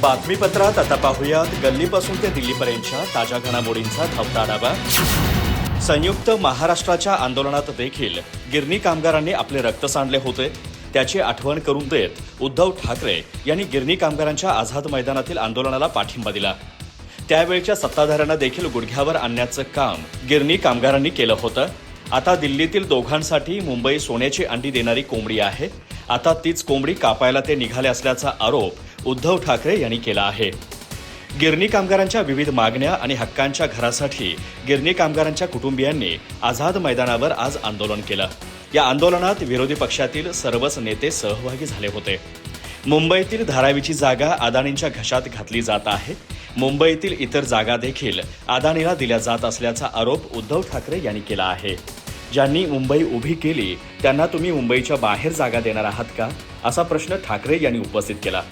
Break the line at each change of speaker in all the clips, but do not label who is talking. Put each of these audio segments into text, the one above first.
बातमीपत्रात आता पाहुयात. गल्लीपासून ते दिल्लीपर्यंतच्या ताज्या घडामोडींचा धावता आढावा. संयुक्त महाराष्ट्राच्या आंदोलनात देखील गिरणी कामगारांनी आपले रक्त सांडले होते. त्याची आठवण करून देत उद्धव ठाकरे यांनी गिरणी कामगारांच्या आझाद मैदानातील आंदोलनाला पाठिंबा दिला. त्यावेळच्या सत्ताधाऱ्यांना देखील गुडघ्यावर आणण्याचं काम गिरणी कामगारांनी केलं होतं. आता दिल्लीतील दोघांसाठी मुंबई सोन्याची अंडी देणारी कोंबडी आहे. आता तीच कोंबडी कापायला ते निघाले असल्याचा आरोप उद्धव ठाकरे यांनी केला आहे. गिरणी कामगारांच्या विविध मागण्या आणि हक्कांच्या घरासाठी गिरणी कामगारांच्या कुटुंबियांनी आझाद मैदानावर आज आंदोलन केलं. या आंदोलनात विरोधी पक्षातील सर्वच नेते सहभागी झाले होते. मुंबईतील धारावीची जागा अदानींच्या घशात घातली जात आहे. मुंबईतील इतर जागा देखील अदानीला दिल्या जात असल्याचा आरोप उद्धव ठाकरे यांनी केला आहे. ज्यांनी मुंबई उभी केली त्यांना तुम्ही मुंबईच्या बाहेर जागा देणार आहात का? असा प्रश्न ठाकरे यांनी उपस्थित केला.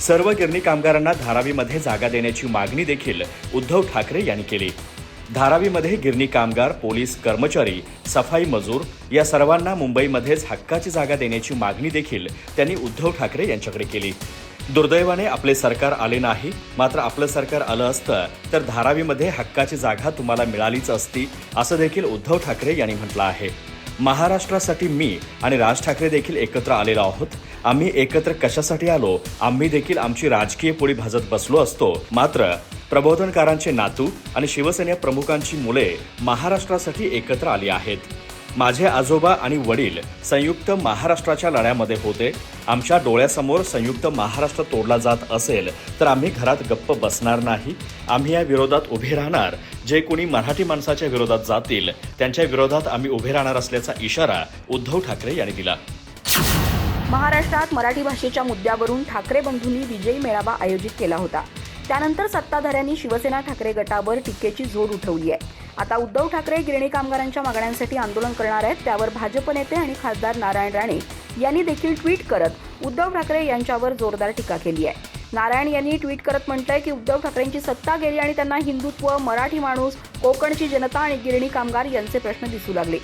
सर्व गिरणी कामगारांना धारावीमध्ये जागा देण्याची मागणी देखील उद्धव ठाकरे यांनी केली. धारावीमध्ये गिरणी कामगार पोलीस कर्मचारी सफाई मजूर या सर्वांना मुंबईमध्येच हक्काची जागा देण्याची मागणी देखील त्यांनी उद्धव ठाकरे यांच्याकडे केली. दुर्दैवाने आपले सरकार आले नाही मात्र आपलं सरकार आलं असतं तर धारावीमध्ये हक्काची जागा तुम्हाला मिळालीच असती असं देखील उद्धव ठाकरे यांनी म्हटलं आहे. महाराष्ट्रासाठी मी आणि राज ठाकरे देखील एकत्र आलेलो आहोत. आम्ही एकत्र कशासाठी आलो? आम्ही देखील आमची राजकीय पोळी भाजत बसलो असतो. मात्र प्रबोधनकारांचे नातू आणि शिवसेना प्रमुखांची मुले महाराष्ट्रासाठी एकत्र आली आहेत. माझे आजोबा आणि वडील संयुक्त महाराष्ट्राच्या लढ्यामध्ये होते. आमच्या डोळ्यासमोर संयुक्त महाराष्ट्र तोडला जात असेल तर आम्ही घरात गप्प बसणार नाही. आम्ही या विरोधात उभे राहणार. जे कोणी मराठी माणसाच्या विरोधात जातील त्यांच्या विरोधात आम्ही उभे राहणार असल्याचा इशारा उद्धव ठाकरे यांनी दिला.
महाराष्ट्रात मराठी भाषेच्या मुद्द्यावरून ठाकरे बंधूंनी विजयी मेळावा आयोजित केला होता. त्यानंतर सत्ताधाऱ्यांनी शिवसेना ठाकरे गटावर टीकेची जोड उठवली आहे. आता उद्धव ठाकरे गिरणी कामगारांच्या मागण्यांसाठी आंदोलन करणार आहेत. त्यावर भाजप नेते आणि खासदार नारायण राणे यांनी देखील ट्विट करत उद्धव ठाकरे यांच्यावर जोरदार टीका केली आहे. नारायण यांनी ट्विट करत म्हटलंय की उद्धव ठाकरेंची सत्ता गेली आणि त्यांना हिंदुत्व मराठी माणूस कोकणची जनता आणि गिरणी कामगार यांचे प्रश्न दिसू लागले.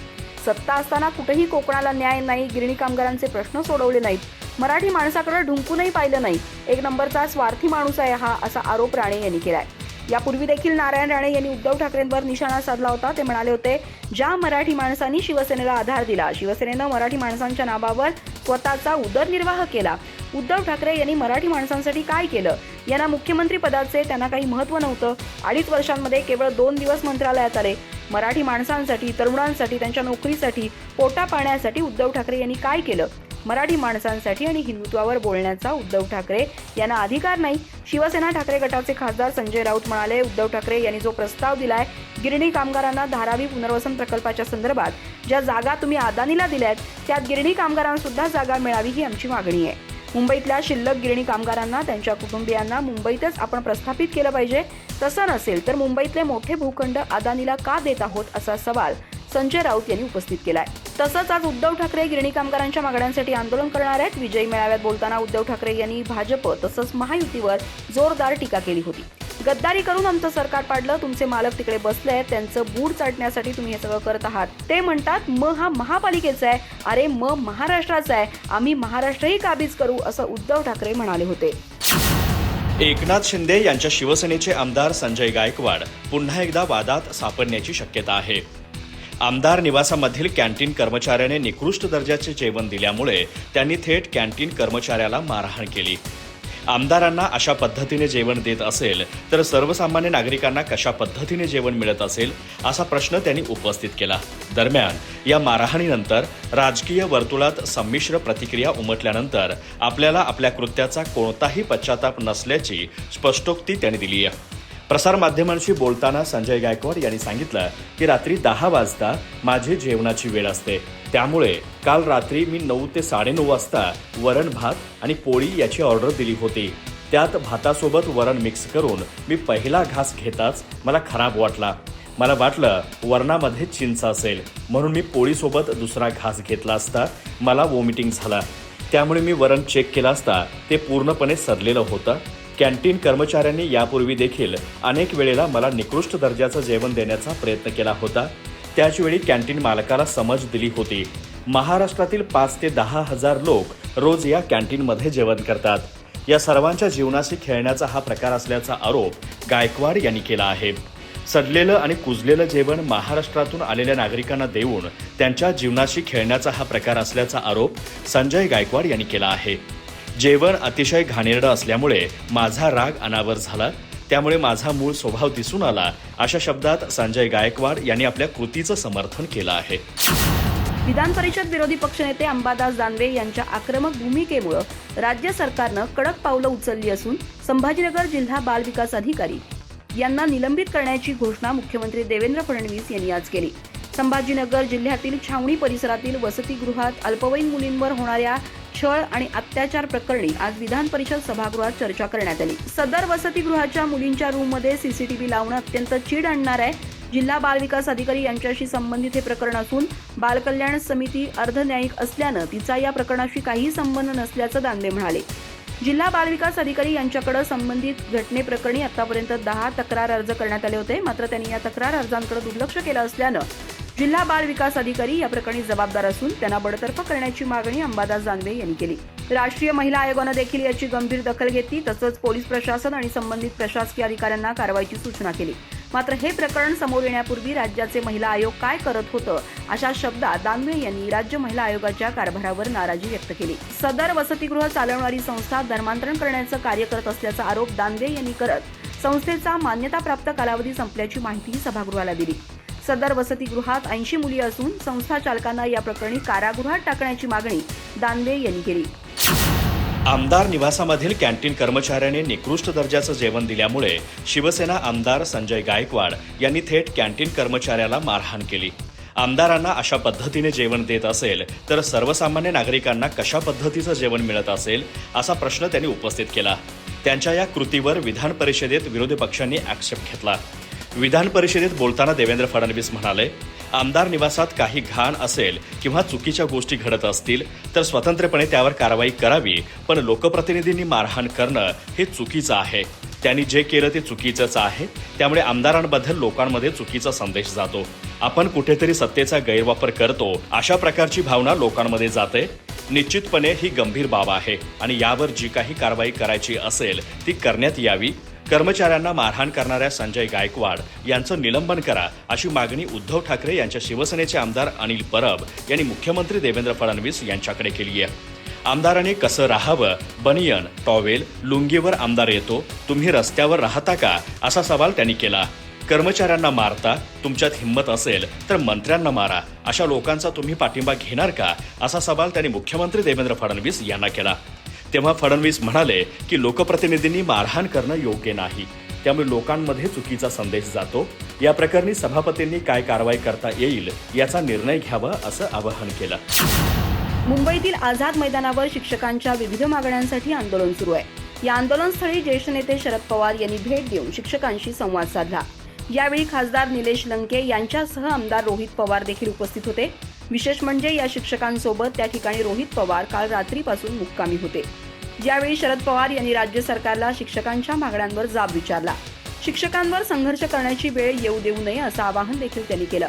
सत्ता असताना कुठेही कोकणाला न्याय नाही गिरणी कामगारांचे प्रश्न सोडवले नाहीत. मराठी माणसाकडे ढुंकूनही पाहिलं नाही. एक नंबरचा स्वार्थी माणूस आहे हा असा आरोप राणे यांनी केलाय. यापूर्वी देखील नारायण राणे यांनी उद्धव ठाकरेंवर निशाणा साधला होता. ते म्हणाले होते ज्या मराठी माणसांनी शिवसेनेला आधार दिला शिवसेनेनं मराठी माणसांच्या नावावर स्वतःचा उदरनिर्वाह केला. उद्धव ठाकरे यांनी मराठी माणसांसाठी काय केलं? यांना मुख्यमंत्री पदाचे त्यांना काही महत्त्व नव्हतं. अडीच वर्षांमध्ये केवळ दोन दिवस मंत्रालयात आले. मराठी माणसांसाठी तरुणांसाठी त्यांच्या नोकरीसाठी पोटा पाण्यासाठी उद्धव ठाकरे यांनी काय केलं? मराठी माणसांसाठी आणि हिंदुत्वावर बोलण्याचा उद्धव ठाकरे यांना अधिकार नाही. शिवसेना ठाकरे गटाचे खासदार संजय राऊत म्हणाले उद्धव ठाकरे यांनी जो प्रस्ताव दिलाय गिरणी कामगारांना धारावी पुनर्वसन प्रकल्पाच्या संदर्भात ज्या जागा तुम्ही अदानीला दिल्यात त्यात गिरणी कामगारांना सुद्धा जागा मिळावी ही आमची मागणी आहे. मुंबईतल्या शिल्लक गिरणी कामगारांना त्यांच्या कुटुंबियांना मुंबईतच आपण प्रस्थापित केलं पाहिजे. तसं नसेल तर मुंबईतले मोठे भूखंड अदानीला का देत आहोत असा सवाल संजय राऊत यांनी उपस्थित केलाय. तसंच आज उद्धव ठाकरे गिरणी कामगारांच्या मागण्यांसाठी आंदोलन करणार आहेत. विजयी मेळाव्यात बोलताना उद्धव ठाकरे यांनी भाजप तसंच महायुतीवर जोरदार टीका केली होती. गद्दारी करून आमचं सरकार पाडलं तुमचे मालक तिकडे बसले आहेत त्यांचं बूड चाटण्यासाठी तुम्ही हे सगळं करत आहात. ते म्हणतात म हा महापालिकेचा आहे अरे म महाराष्ट्राचा आहे आम्ही महाराष्ट्रही काबीज करू असं उद्धव ठाकरे म्हणाले होते.
एकनाथ शिंदे यांच्या शिवसेनेचे आमदार संजय गायकवाड पुन्हा एकदा वादात सापडण्याची शक्यता आहे. आमदार निवासामधील कॅन्टीन कर्मचाऱ्याने निकृष्ट दर्जाचे जेवण दिल्यामुळे त्यांनी थेट कॅन्टीन कर्मचाऱ्याला मारहाण केली. आमदारांना अशा पद्धतीने जेवण देत असेल तर सर्वसामान्य नागरिकांना कशा पद्धतीने जेवण मिळत असेल असा प्रश्न त्यांनी उपस्थित केला. दरम्यान या मारहाणीनंतर राजकीय वर्तुळात संमिश्र प्रतिक्रिया उमटल्यानंतर आपल्याला आपल्या कृत्याचा कोणताही पश्चाताप नसल्याची स्पष्टोक्ती त्यांनी दिली आहे. प्रसारमाध्यमांशी बोलताना संजय गायकवाड यांनी सांगितलं की रात्री दहा वाजता माझी जेवणाची वेळ असते. त्यामुळे काल रात्री मी नऊ ते साडेनऊ वाजता वरण भात आणि पोळी याची ऑर्डर दिली होती. त्यात भातासोबत वरण मिक्स करून मी पहिला घास घेताच मला खराब वाटला. मला वाटलं वरणामध्ये चिंच असेल. म्हणून मी पोळीसोबत दुसरा घास घेतला असता मला वॉमिटिंग झाला. त्यामुळे मी वरण चेक केलं असता ते पूर्णपणे सरलेलं होतं. कॅन्टीन कर्मचाऱ्यांनी यापूर्वी देखील अनेक वेळेला मला निकृष्ट दर्जाचं जेवण देण्याचा प्रयत्न केला होता. त्याचवेळी कॅन्टीन मालकाला समज दिली होती. महाराष्ट्रातील पाच ते दहा हजार लोक रोज या कॅन्टीनमध्ये जेवण करतात. या सर्वांच्या जीवनाशी खेळण्याचा हा प्रकार असल्याचा आरोप गायकवाड यांनी केला आहे. सडलेलं आणि कुजलेलं जेवण महाराष्ट्रातून आलेल्या नागरिकांना देऊन त्यांच्या जीवनाशी खेळण्याचा हा प्रकार असल्याचा आरोप संजय गायकवाड यांनी केला आहे. जेवण अतिशय घाणेरडं असल्यामुळे माझा राग अनावर झाला. त्यामुळे माझा मूळ स्वभाव दिसून आला. अशा शब्दात संजय गायकवाड यांनी आपल्या कृतीचं समर्थन केलं आहे.
विधान परिषद विरोधी पक्षनेते अंबादास दानवे यांच्या आक्रमक भूमिकेमुळे राज्य सरकारनं कडक पावलं उचलली असून संभाजीनगर जिल्हा बाल विकास अधिकारी यांना निलंबित करण्याची घोषणा मुख्यमंत्री देवेंद्र फडणवीस यांनी आज केली. संभाजीनगर जिल्ह्यातील छावणी परिसरातील वसतिगृहात अल्पवयीन मुलींवर होणाऱ्या छळ आणि अत्याचार प्रकरणी आज विधान परिषद सभागृहात चर्चा करण्यात आली. सदर वसतिगृहाच्या मुलींच्या रूममध्ये सीसीटीव्ही लावणं अत्यंत चीड आणणार आहे. जिल्हा बाल विकास अधिकारी यांच्याशी संबंधित हे प्रकरण असून बालकल्याण समिती अर्धन्यायिक असल्यानं तिचा या प्रकरणाशी काही संबंध नसल्याचं दानवे म्हणाले. जिल्हा बाल विकास अधिकारी यांच्याकडे संबंधित घटनेप्रकरणी आतापर्यंत दहा तक्रार अर्ज करण्यात आले होते. मात्र त्यांनी या तक्रार अर्जांकडे दुर्लक्ष केलं असल्यानं जिल्हा बाल विकास अधिकारी या प्रकरणी जबाबदार असून त्यांना बडतर्फ करण्याची मागणी अंबादास जानवे यांनी केली. राष्ट्रीय महिला आयोगानं देखील याची गंभीर दखल घेतली तसंच पोलीस प्रशासन आणि संबंधित प्रशासकीय अधिकाऱ्यांना कारवाईची सूचना केली. मात्र हे प्रकरण समोर येण्यापूर्वी राज्याचे महिला आयोग काय करत होतं अशा शब्दात दानवे यांनी राज्य महिला आयोगाच्या कारभारावर नाराजी व्यक्त केली. सदर वसतिगृह चालवणारी संस्था धर्मांतरण करण्याचं कार्य करत असल्याचा आरोप दानवे यांनी करत संस्थेचा मान्यताप्राप्त कालावधी संपल्याची माहितीही सभागृहाला दिली. सदर वसतिगृहात ऐंशी मुली असून संस्था चालकांना या प्रकरणी कारागृहात टाकण्याची मागणी दानवे यांनी केली.
आमदार निवासामधील कॅन्टीन कर्मचाऱ्याने निकृष्ट दर्जाचं जेवण दिल्यामुळे शिवसेना आमदार संजय गायकवाड यांनी थेट कॅन्टीन कर्मचाऱ्याला मारहाण केली. आमदारांना अशा पद्धतीने जेवण देत असेल तर सर्वसामान्य नागरिकांना कशा पद्धतीचं जेवण मिळत असेल असा प्रश्न त्यांनी उपस्थित केला. त्यांच्या या कृतीवर विधान परिषदेत विरोधी पक्षांनी आक्षेप घेतला. विधान परिषदेत बोलताना देवेंद्र फडणवीस म्हणाले आमदार निवासात काही घाण असेल किंवा चुकीच्या गोष्टी घडत असतील तर स्वतंत्रपणे त्यावर कारवाई करावी पण लोकप्रतिनिधींनी मारहाण करणं हे चुकीचं आहे. त्यांनी जे केलं ते चुकीचंच आहे. त्यामुळे आमदारांबद्दल लोकांमध्ये चुकीचा संदेश जातो. आपण कुठेतरी सत्तेचा गैरवापर करतो अशा प्रकारची भावना लोकांमध्ये जाते. निश्चितपणे ही गंभीर बाब आहे आणि यावर जी काही कारवाई करायची असेल ती करण्यात यावी. कर्मचाऱ्यांना मारहाण करणाऱ्या संजय गायकवाड यांचं निलंबन करा अशी मागणी उद्धव ठाकरे यांच्या शिवसेनेचे आमदार अनिल परब यांनी मुख्यमंत्री देवेंद्र फडणवीस यांच्याकडे केली आहे. आमदारांनी कसं राहावं? बनियन टॉवेल लुंगीवर आमदार येतो तुम्ही रस्त्यावर राहता का? असा सवाल त्यांनी केला. कर्मचाऱ्यांना मारता तुमच्यात हिंमत असेल तर मंत्र्यांना मारा. अशा लोकांचा तुम्ही पाठिंबा घेणार का? असा सवाल त्यांनी मुख्यमंत्री देवेंद्र फडणवीस यांना केला. तेव्हा फडणवीस म्हणाले की लोकप्रतिनिधींनी मारहाण करणं योग्य नाही. त्यामुळे लोकांमध्ये चुकीचा संदेश जातो. या प्रकरणी सभापतींनी काय कारवाई करता येईल याचा निर्णय घ्यावा असं आवाहन केलं.
मुंबईतील आझाद मैदानावर शिक्षकांच्या विविध मागण्यांसाठी आंदोलन सुरू आहे. या आंदोलनस्थळी ज्येष्ठ नेते शरद पवार यांनी भेट देऊन शिक्षकांशी संवाद साधला. यावेळी खासदार निलेश लंके यांच्यासह आमदार रोहित पवार देखील उपस्थित होते. विशेष म्हणजे या शिक्षकांसोबत त्या ठिकाणी रोहित पवार काल रात्रीपासून मुक्कामी होते. यावेळी शरद पवार यांनी राज्य सरकारला शिक्षकांच्या मागण्यांवर जाब विचारला. शिक्षकांवर संघर्ष करण्याची वेळ येऊ देऊ नये असं आवाहन देखील त्यांनी केलं.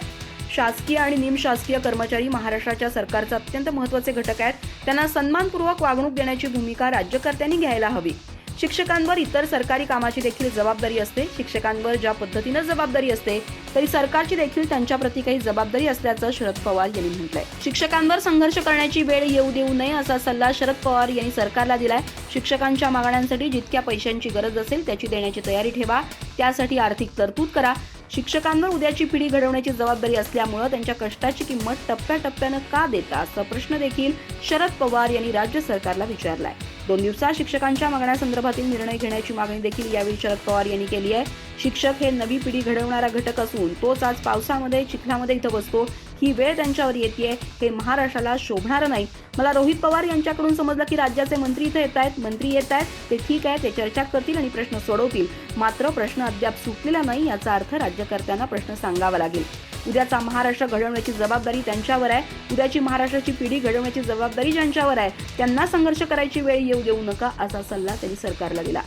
शासकीय आणि निमशासकीय कर्मचारी महाराष्ट्राच्या सरकारचे अत्यंत महत्त्वाचे घटक आहेत. त्यांना सन्मानपूर्वक वागणूक देण्याची भूमिका राज्यकर्त्यांनी घ्यायला हवी. शिक्षकांवर इतर सरकारी कामाची देखील जबाबदारी असते. शिक्षकांवर ज्या पद्धतीनं जबाबदारी असते तरी सरकारची देखील त्यांच्याप्रती काही जबाबदारी असल्याचं शरद पवार यांनी म्हटलंय. शिक्षकांवर संघर्ष करण्याची वेळ येऊ देऊ नये असा सल्ला शरद पवार यांनी सरकारला दिलाय. शिक्षकांच्या मागण्यांसाठी जितक्या पैशांची गरज असेल त्याची देण्याची तयारी ठेवा. त्यासाठी आर्थिक तरतूद करा. शिक्षकांवर उद्याची पिढी घडवण्याची जबाबदारी असल्यामुळं त्यांच्या कष्टाची किंमत टप्प्याटप्प्यानं का देता असा प्रश्न देखील शरद पवार यांनी राज्य सरकारला विचारलाय. दोन दिवसात शिक्षकांच्या मागण्यासंदर्भातील निर्णय घेण्याची मागणी देखील यावेळी शरद पवार यांनी केली आहे. शिक्षक हे नवी पिढी घडवणारा घटक असून तोच आज पावसामध्ये चिखलामध्ये इथं बसतो. ही वेळ त्यांच्यावर येते हे महाराष्ट्राला शोभणार नाही. मला रोहित पवार यांच्याकडून समजलं की राज्याचे मंत्री इथं येत आहेत मंत्री येत आहेत. ते ठीक आहे ते चर्चा करतील आणि प्रश्न सोडवतील. मात्र प्रश्न अद्याप सुटलेला नाही याचा अर्थ राज्यकर्त्यांना प्रश्न सांगावा लागेल. उद्याचा महाराष्ट्र घडवण्याची जबाबदारी त्यांच्यावर आहे. उद्याची महाराष्ट्राची पिढी घडवण्याची जबाबदारी ज्यांच्यावर आहे त्यांना संघर्ष करायची वेळ येऊ देऊ नका असा सल्ला त्यांनी सरकारला दिला.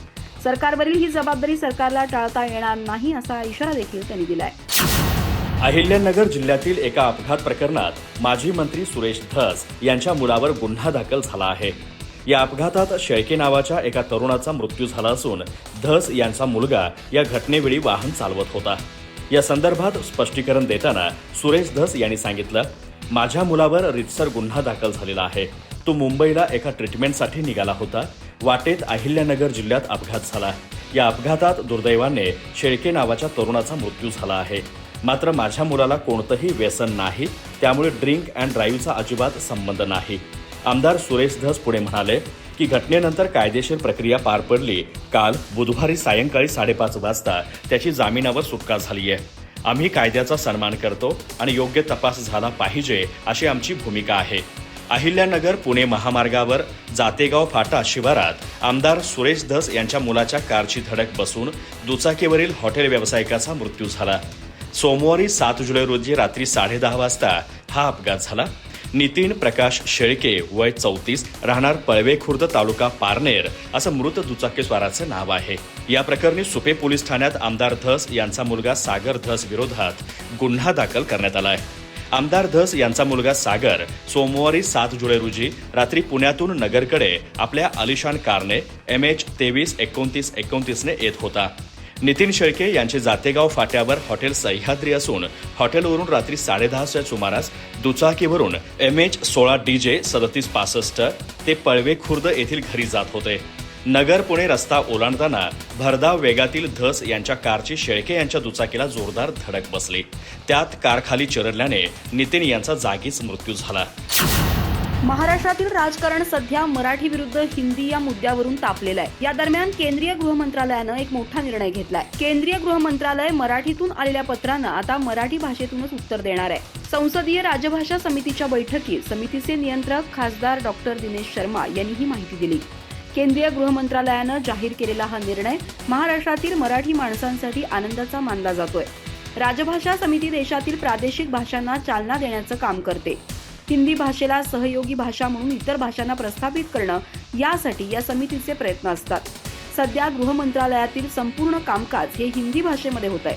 सरकारवरील ही जबाबदारी सरकारला टाळता येणार नाही असा इशारा देखील त्यांनी दिलाय.
अहिल्यानगर जिल्ह्यातील एका अपघात प्रकरणात माजी मंत्री सुरेश धस यांच्या मुलावर गुन्हा दाखल झाला आहे. या अपघातात शेळके नावाच्या एका तरुणाचा मृत्यू झाला असून धस यांचा मुलगा या घटनेवेळी वाहन चालवत होता. या संदर्भात स्पष्टीकरण देताना सुरेश धस यांनी सांगितलं माझ्या मुलावर रितसर गुन्हा दाखल झालेला आहे. तो मुंबईला एका ट्रीटमेंटसाठी निघाला होता. वाटेत अहिल्यानगर जिल्ह्यात अपघात झाला. या अपघातात दुर्दैवाने शेळके नावाच्या तरुणाचा मृत्यू झाला आहे. मात्र माझ्या मुलाला कोणतंही व्यसन नाही. त्यामुळे ड्रिंक अँड ड्राईव्हचा अजिबात संबंध नाही. आमदार सुरेश धस पुढे म्हणाले की घटनेनंतर कायदेशीर प्रक्रिया पार पडली. काल बुधवारी सायंकाळी साडेपाच वाजता त्याची जामिनावर सुटका झाली आहे आम्ही कायद्याचा सन्मान करतो आणि योग्य तपास झाला पाहिजे अशी आमची भूमिका आहे. अहिल्यानगर पुणे महामार्गावर जातेगाव फाटा शिवारात आमदार सुरेश धस यांच्या मुलाच्या कारची धडक बसून दुचाकीवरील हॉटेल व्यावसायिकाचा मृत्यू झाला. सोमवारी सात जुलै रोजी रात्री साडेदहा वाजता हा अपघात झाला. नितीन प्रकाश शेळके वय चौतीस राहणार पळवे खुर्द तालुका पारनेर असं मृत दुचाकीस्वाराचं नाव आहे. या प्रकरणी सुपे पोलीस ठाण्यात आमदार धस यांचा मुलगा सागर धस विरोधात गुन्हा दाखल करण्यात आला आहे आमदार धस यांचा मुलगा सागर सोमवारी सात जुलै रोजी रात्री पुण्यातून नगरकडे आपल्या आलिशान कारने एम एच तेवीस एकोणतीस एकोणतीसने येत होता. नितीन शेळके यांचे जातेगाव फाट्यावर हॉटेल सह्याद्री असून हॉटेलवरून रात्री साडेदहाच्या सुमारास दुचाकीवरून एम एच सोळा डी जे सदतीस पासष्ट ते पळवे खुर्द येथील घरी जात होते. नगर पुणे रस्ता ओलांडताना भरधाव वेगातील धस यांच्या कारची शेळके यांच्या दुचाकीला जोरदार धडक बसली. त्यात कारखाली चिरडल्याने नितीन यांचा जागीच मृत्यू झाला.
महाराष्ट्रातील राजकारण सध्या मराठी विरुद्ध हिंदी या मुद्द्यावरून तापलेलं आहे. या दरम्यान केंद्रीय गृह मंत्रालयानं एक मोठा निर्णय घेतलाय. केंद्रीय गृह मंत्रालय मराठीतून आलेल्या पत्रांना आता मराठी भाषेतूनच उत्तर देणार आहे. संसदीय राजभाषा समितीच्या बैठकीत समितीचे नियंत्रक खासदार डॉक्टर दिनेश शर्मा यांनी ही माहिती दिली. केंद्रीय गृह मंत्रालयानं जाहीर केलेला हा निर्णय महाराष्ट्रातील मराठी माणसांसाठी आनंदाचा मानला जातोय. राजभाषा समिती देशातील प्रादेशिक भाषांना चालना देण्याचं काम करते. हिंदी भाषेला सहयोगी भाषा म्हणून इतर भाषांना प्रस्थापित करणं यासाठी या समितीचे प्रयत्न असतात. सध्या गृह मंत्रालयातील संपूर्ण कामकाज हे हिंदी भाषेमध्ये होत आहे.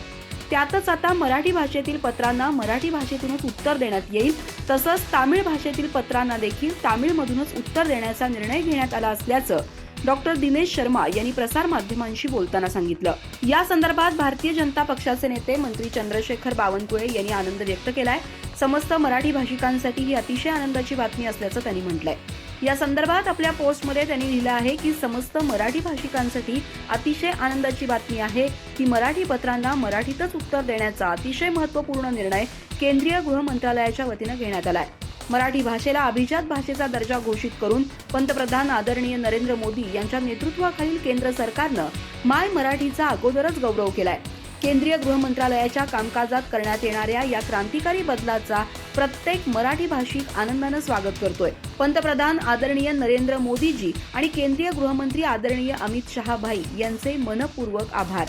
त्यातच आता मराठी भाषेतील पत्रांना मराठी भाषेतूनच उत्तर देण्यात येईल तसंच तामिळ भाषेतील पत्रांना देखील तामिळमधूनच उत्तर देण्याचा निर्णय घेण्यात आला असल्याचं डॉक्टर दिनेश शर्मा यांनी प्रसारमाध्यमांशी बोलताना सांगितलं. या संदर्भात भारतीय जनता पक्षाचे नेते मंत्री चंद्रशेखर बावनकुळे यांनी आनंद व्यक्त केलाय. समस्त मराठी भाषिकांसाठी ही अतिशय आनंदाची बातमी असल्याचं त्यांनी म्हटलंय. या संदर्भात आपल्या पोस्टमध्ये त्यांनी लिहिलं आहे की समस्त मराठी भाषिकांसाठी अतिशय आनंदाची बातमी आहे की मराठी पत्रांना मराठीतच उत्तर देण्याचा अतिशय महत्त्वपूर्ण निर्णय केंद्रीय गृह मंत्रालयाच्या वतीनं घेण्यात आलाय. मराठी भाषेला अभिजात भाषेचा दर्जा घोषित करून पंतप्रधान आदरणीय नरेंद्र मोदी यांच्या नेतृत्वाखालील केंद्र सरकारनं माय मराठीचा अगोदरच गौरव केलाय. केंद्रीय गृह मंत्रालयाच्या कामकाजात करण्यात येणाऱ्या या क्रांतिकारी बदलाचा प्रत्येक मराठी भाषिक आनंदानं स्वागत करतोय. पंतप्रधान आदरणीय नरेंद्र मोदीजी आणि केंद्रीय गृहमंत्री आदरणीय अमित शहा भाई यांचे मनपूर्वक आभार.